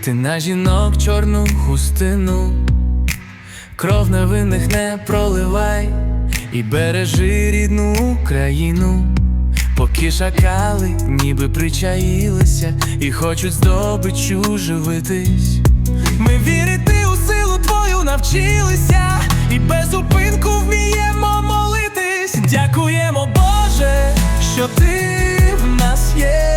Ти на жінок чорну хустину, кров невинних не проливай і бережи рідну Україну, поки шакали ніби причаїлися і хочуть здобичу живитись. Ми вірити у силу твою навчилися, і без зупинку вміємо молитись. Дякуємо, Боже, що ти в нас є.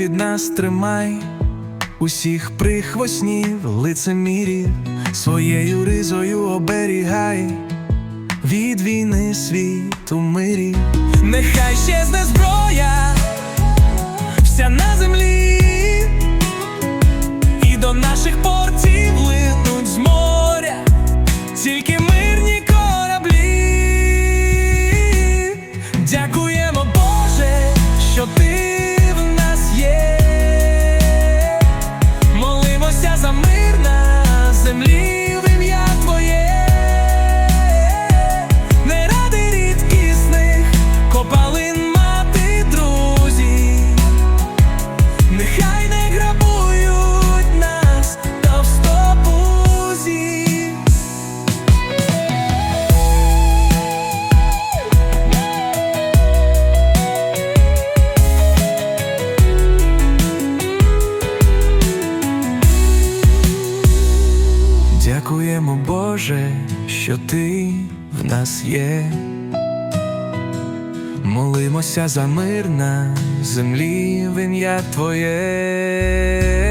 Від нас тримай усіх прихвоснів, лицемірів, своєю ризою оберігай від війни світ у мирі. Нехай Боже, що ти в нас є. Молимося за мир на землі в ім'я Твоє.